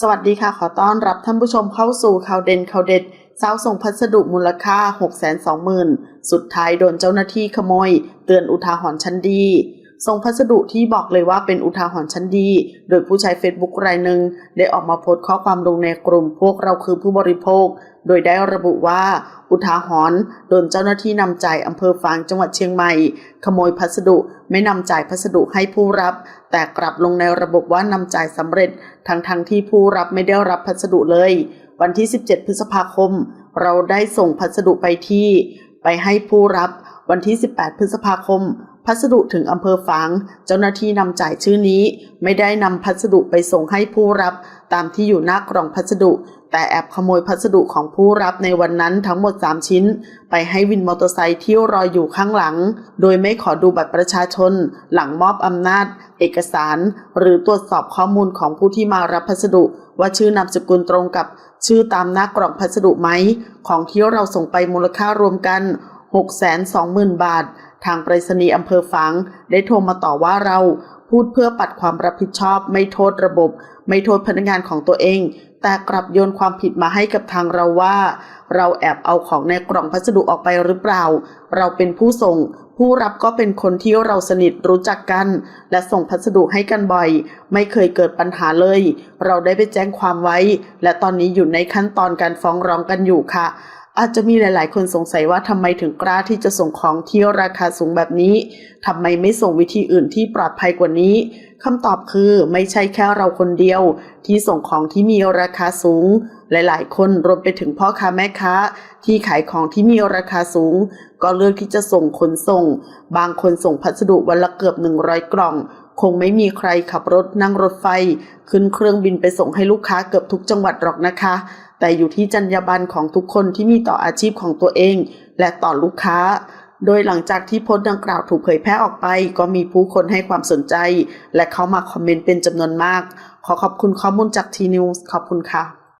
สวัสดีค่ะ ขอต้อนรับท่านผู้ชมเข้าสู่ข่าวเด่นข่าวเด็ดสาวส่งพัสดุมูลค่า 620,000 สุดท้ายโดนเจ้าหน้าที่ขโมย เตือนอุทาหรณ์ชั้นดี ส่งพัสดุที่บอกเลยว่าเป็นอุทาหรณ์ชั้นดี โดยผู้ใช้เฟซบุ๊กรายหนึ่งได้ออกมาโพสต์ข้อความลงในกลุ่มพวกเราคือผู้บริโภค โดยได้ระบุว่า อุทาหรณ์โดนเจ้าหน้าที่นำจ่ายอำเภอฝางจังหวัดเชียงใหม่ ขโมยพัสดุไม่นำจ่ายพัสดุให้ผู้รับ แต่กลับลงในระบบว่านำจ่ายสำเร็จ ทั้งทงๆที่ผู้รับไม่ได้รับพัสดุเลย วันที่ 17 พฤษภาคม เราได้ส่งพัสดุไปที่ ไปให้ผู้รับวันที่ 18 พฤษภาคม พัสดุถึงอำเภอฝาง เจ้าหน้าที่นำจ่ายชื่อนี้ ไม่ได้นำพัสดุไปส่งให้ผู้รับ ตามที่อยู่หน้ากล่องพัสดุ แต่แอบขโมยพัสดุของผู้รับในวันนั้นทั้งหมด 3 ชิ้น ไปให้วินมอเตอร์ไซค์ที่รออยู่ข้างหลัง โดยไม่ขอดูบัตรประชาชน หลังมอบอำนาจ เอกสาร หรือตรวจสอบข้อมูลของผู้ที่มารับพัสดุ ว่าชื่อนามสกุลตรงกับ ชื่อตามหน้ากล่องพัสดุไหมของที่เราส่งไปมูลค่ารวมกัน620,000 บาท ทางไปรษณีย์อำเภอฝางได้โทรมาต่อว่าเราพูดเพื่อปัดความรับผิดชอบ ไม่โทษระบบ ไม่โทษพนักงานของตัวเอง แต่กลับโยนความผิดมาให้กับทางเราว่า เราแอบเอาของในกล่องพัสดุออกไปหรือเปล่า เราเป็นผู้ส่ง ผู้รับก็เป็นคนที่เราสนิทรู้จักกัน และส่งพัสดุให้กันบ่อย ไม่เคยเกิดปัญหาเลย เราได้ไปแจ้งความไว้ และตอนนี้อยู่ในขั้นตอนการฟ้องร้องกันอยู่ค่ะ อาจจะมีหลาย ๆ คนสงสัยว่าทำไมถึงกล้าที่จะส่งของที่ราคาสูงแบบนี้ทำไมไม่ส่งวิธีอื่นที่ปลอดภัยกว่านี้คำตอบคือไม่ใช่แค่เราคนเดียว ที่ส่งของที่มีราคาสูง หลายๆ คนรวมไปถึงพ่อค้าแม่ค้า ที่ขายของที่มีราคาสูง ก็เลือกที่จะส่งขนส่ง บางคนส่งพัสดุวันละเกือบ 100 กล่อง คงไม่มีใครขับรถนั่งรถไฟ ขึ้นเครื่องบินไปส่งให้ลูกค้าเกือบทุกจังหวัดหรอกนะคะ แต่อยู่ที่จรรยาบรรณของทุกคนที่มีต่ออาชีพของตัวเอง และต่อลูกค้าโดยหลังจากที่โพสต์ดังกล่าวถูกเผยแพร่ออกไป ก็มีผู้คนให้ความสนใจ และเข้ามาคอมเมนต์เป็นจำนวนมาก ขอขอบคุณข้อมูลจากทีนิวส์ขอบคุณค่ะ